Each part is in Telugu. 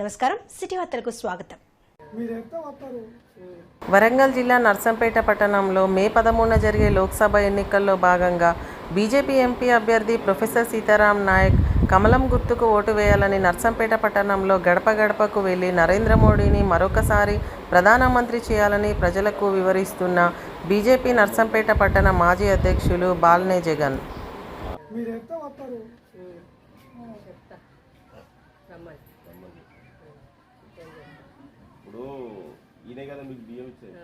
నమస్కారం సిటీ వార్తలకు స్వాగతం. వరంగల్ జిల్లా నర్సంపేట పట్టణంలో మే పదమూడున జరిగే లోక్సభ ఎన్నికల్లో భాగంగా బీజేపీ ఎంపీ అభ్యర్థి ప్రొఫెసర్ సీతారాం నాయక్ కమలం గుర్తుకు ఓటు వేయాలని నర్సంపేట పట్టణంలో గడప గడపకు వెళ్ళి నరేంద్ర మోడీని మరొకసారి ప్రధానమంత్రి చేయాలని ప్రజలకు వివరిస్తున్న బీజేపీ నర్సంపేట పట్టణ మాజీ అధ్యక్షులు బాల్నే జగన్. ఇప్పుడు ఈయనే కదా మీకు బియ్యం ఇచ్చేది.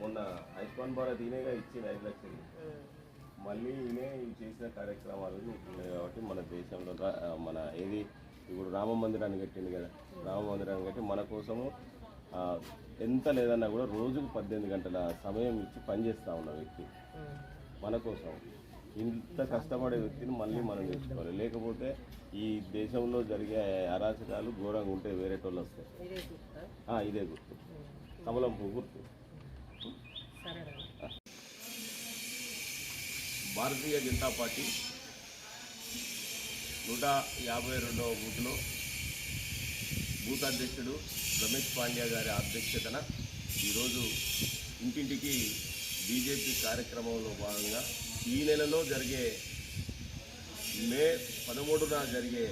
మొన్న ఆయుష్మాన్ భారత్ ఈయనేగా ఇచ్చింది ఐదు లక్షలు. మళ్ళీ ఈయనే చేసిన కార్యక్రమాలు ఉన్నాయి కాబట్టి మన దేశంలో మన ఏది ఇప్పుడు రామ మందిరాన్ని కట్టింది కదా. రామ మందిరాన్ని కట్టి మన కోసము ఎంత లేదన్నా కూడా రోజుకు పద్దెనిమిది గంటల సమయం ఇచ్చి పనిచేస్తూ ఉన్న వ్యక్తి. మన కోసం ఇంత కష్టపడే వ్యక్తిని మళ్ళీ మనం నేర్చుకోవాలి. లేకపోతే ఈ దేశంలో జరిగే అరాచకాలు ఘోరంగా ఉంటాయి వేరే టోళ్ళు వస్తాయి. ఆ, ఇదే గుర్తు. కమలం పువ్వు గుర్తు. భారతీయ జనతా పార్టీ నూట యాభై రెండవ బూత్లో బూత్ అధ్యక్షుడు రమేష్ పాండ్యా గారి అధ్యక్షతన ఈరోజు ఇంటింటికి బీజేపీ కార్యక్రమంలో భాగంగా ఈ నెలలో జరిగే మే పదమూడున జరిగే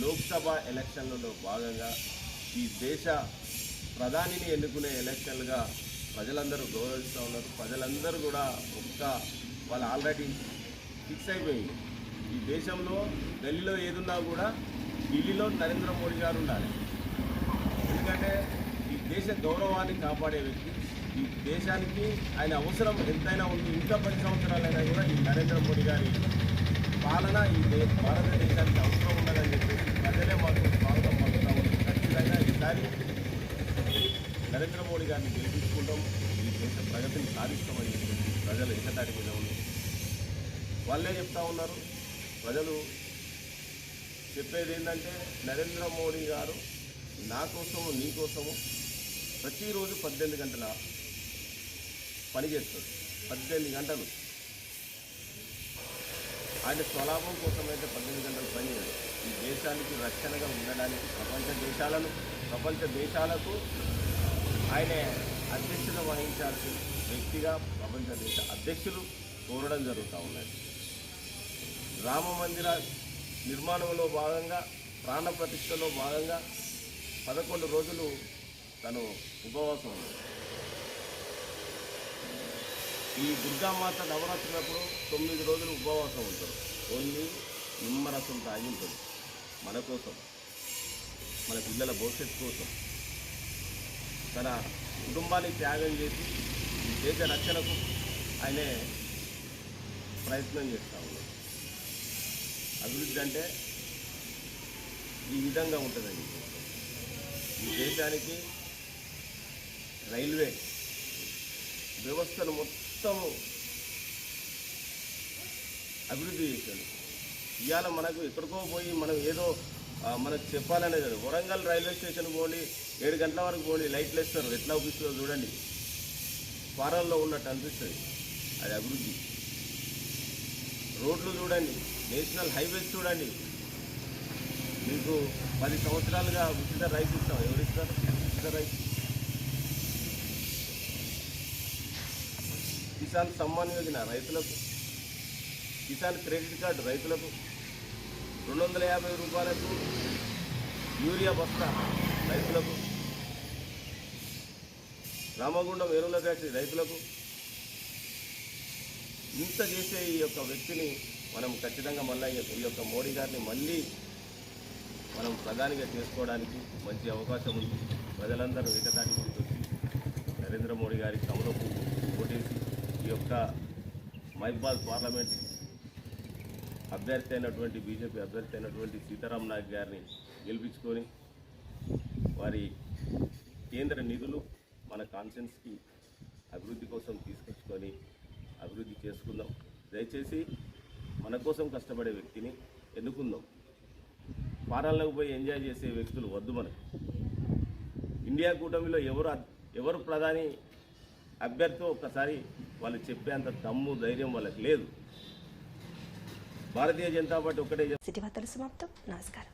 లోక్సభ ఎలక్షన్లలో భాగంగా ఈ దేశ ప్రధానిని ఎన్నుకునే ఎలక్షన్లుగా ప్రజలందరూ గౌరవిస్తూ ఉన్నారు. ప్రజలందరూ కూడా ఒక్క వాళ్ళు ఆల్రెడీ ఫిక్స్ అయిపోయింది. ఈ దేశంలో ఢిల్లీలో ఏదున్నా కూడా ఢిల్లీలో నరేంద్ర మోడీ గారు ఉండాలి. ఎందుకంటే ఈ దేశ గౌరవాన్ని కాపాడే వ్యక్తి ఈ దేశానికి ఆయన అవసరం ఎంతైనా ఉంది. ఇంకా పది సంవత్సరాలైనా కూడా ఈ నరేంద్ర మోడీ గారి పాలన ఈ భారతదేశానికి అవసరం ఉండదని చెప్పి ప్రజలే మాకు స్వాగతం పలుకుతా ఖచ్చితంగా ఈసారి నరేంద్ర మోడీ గారిని గెలిపించుకుంటాం. ఈ దేశ ప్రగతిని సాధిస్తామని ప్రజలు ఏకతాటి మీద ఉన్నారు. వాళ్ళే చెప్తా ఉన్నారు. ప్రజలు చెప్పేది ఏంటంటే నరేంద్ర మోడీ గారు నా కోసము నీ కోసము ప్రతిరోజు పద్దెనిమిది గంటల పని చేస్తాడు పద్దెనిమిది గంటలు. ఆయన స్వలాభం కోసం అయితే పద్దెనిమిది గంటలు పని చేయడు ఈ దేశానికి రక్షణగా ఉండడానికి ప్రపంచ దేశాలను ప్రపంచ దేశాలకు ఆయన అధ్యక్షత వహించాల్సిన వ్యక్తిగా ప్రపంచ దేశ అధ్యక్షులు కోరడం జరుగుతూ ఉన్నది. రామ మందిర నిర్మాణంలో భాగంగా ప్రాణ ప్రతిష్టలో భాగంగా పదకొండు రోజులు తను ఉపవాసం ఉన్నాడు ఈ దుర్గామాత నవరాత్రులప్పుడు తొమ్మిది రోజులు ఉపవాసం ఉంటారు. ఓన్లీ నిమ్మరసం తాగి ఉంటాడు మన కోసం మన పిల్లల భవిష్యత్తు కోసం. తన కుటుంబాన్ని త్యాగం చేసి ఈ దేశ రక్షణకు ఆయనే ప్రయత్నం చేస్తూ ఉన్నాడు అభివృద్ధి అంటే ఈ విధంగా ఉంటుందండి. ఈ దేశానికి రైల్వే వ్యవస్థను మొత్తము అభివృద్ధి చేశాడు. ఇవాళ మనకు ఎక్కడికో పోయి మనం ఏదో మనకు చెప్పాలనే కాదు వరంగల్ రైల్వే స్టేషన్ పోండి ఏడు గంటల వరకు పోండి లైట్లు వేస్తారు. ఎట్లా అవుపిస్తుందో చూడండి. ఫారంలో ఉన్నట్టు అనిపిస్తుంది. అది అభివృద్ధి. రోడ్లు చూడండి. నేషనల్ హైవేస్ చూడండి. మీకు పది సంవత్సరాలుగా ఉచిత రైతు ఇస్తాం. ఎవరు ఇస్తారు? ఉచిత రైతు కిసాన్ సమ్మాన్ యోజన రైతులకు కిసాన్ క్రెడిట్ కార్డు రైతులకు రెండు వందల యాభై రూపాయలకు యూరియా బస్తా రైతులకు రామగుండం ఎరువుల ఫ్యాక్టరీ రైతులకు ఇంత చేసే ఈ యొక్క వ్యక్తిని మనం ఖచ్చితంగా మళ్ళీ ఈ యొక్క మోడీ గారిని మళ్ళీ మనం ప్రధానిగా చేసుకోవడానికి మంచి అవకాశం ఉంది. ప్రజలందరూ ఏకతాటి మీదకి నరేంద్ర మోడీ గారికి కమలకు యొక్క మైబాల్ పార్లమెంట్ అభ్యర్థి అయినటువంటి బీజేపీ అభ్యర్థి అయినటువంటి సీతారాం నాయక్ గారిని గెలిపించుకొని వారి కేంద్ర నిధులు మన కాన్సెన్స్కి అభివృద్ధి కోసం తీసుకొచ్చుకొని అభివృద్ధి చేసుకుందాం. దయచేసి మన కోసం కష్టపడే వ్యక్తిని ఎన్నుకుందాం. ఫారాలకు పోయి ఎంజాయ్ చేసే వ్యక్తులు వద్దు మనకు. ఇండియా కూటమిలో ఎవరు ఎవరు ప్రధాని అభ్యర్థి ఒక్కసారి వాళ్ళు చెప్పేంత దమ్ము ధైర్యం వాళ్ళకి లేదు. భారతీయ జనతా పార్టీ ఒక్కటే సిటీ వార్తలు సమాప్తం. నమస్కారం.